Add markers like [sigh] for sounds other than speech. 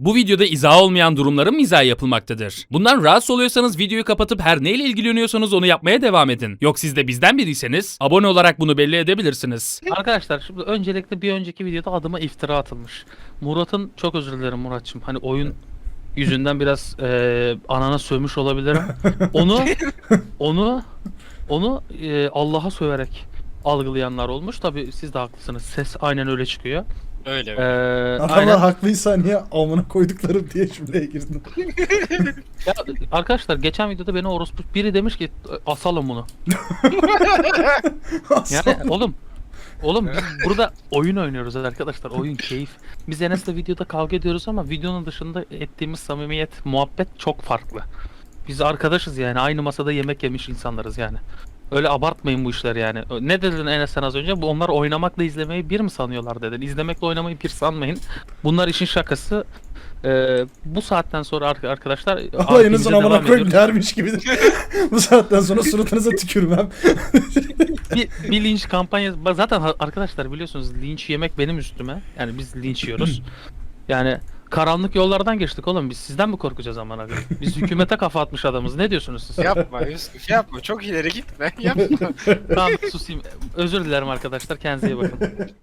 Bu videoda izah olmayan durumların mizahı yapılmaktadır. Bundan rahatsız oluyorsanız videoyu kapatıp her neyle ilgileniyorsanız onu yapmaya devam edin. Yok siz de bizden biriyseniz abone olarak bunu belli edebilirsiniz. Arkadaşlar şimdi öncelikle bir önceki videoda adıma iftira atılmış. Murat'ın çok özür dilerim Muratçım. Hani oyun yüzünden biraz eee, anana sövmüş olabilirim. Onu [laughs] onu onu eee, Allah'a söverek algılayanlar olmuş. Tabi siz de haklısınız. Ses aynen öyle çıkıyor. Öyle Eee öyle. Adamlar aynen. haklıysa niye amına koyduklarım diye cümleye girdim. [laughs] Ya, arkadaşlar geçen videoda beni orospu biri demiş ki asalım bunu. [laughs] Yani oğlum Oğlum biz burada oyun oynuyoruz arkadaşlar. Oyun keyif. Biz Enes'le videoda kavga ediyoruz ama videonun dışında ettiğimiz samimiyet, muhabbet çok farklı. Biz arkadaşız yani. Aynı masada yemek yemiş insanlarız yani. Öyle abartmayın bu işler yani. Ne dedin Enes sen az önce? Bu onlar oynamakla izlemeyi bir mi sanıyorlar dedin. İzlemekle oynamayı bir sanmayın. Bunlar işin şakası. Ee, bu saatten sonra ar- arkadaşlar Alayınızın RP'mize amına koyayım dermiş gibidir. [laughs] Bu saatten sonra suratınıza tükürmem. [laughs] bir, bir linç kampanyası zaten arkadaşlar biliyorsunuz linç yemek benim üstüme. Yani biz linç yiyoruz. [clears throat] Yani karanlık yollardan geçtik oğlum. Biz sizden mi korkacağız aman abi? Biz hükümete kafa atmış adamız. Ne diyorsunuz siz? Yapma Yusuf yapma. Çok ileri gitme. Yapma. tamam susayım. Özür dilerim arkadaşlar. Kendinize iyi bakın.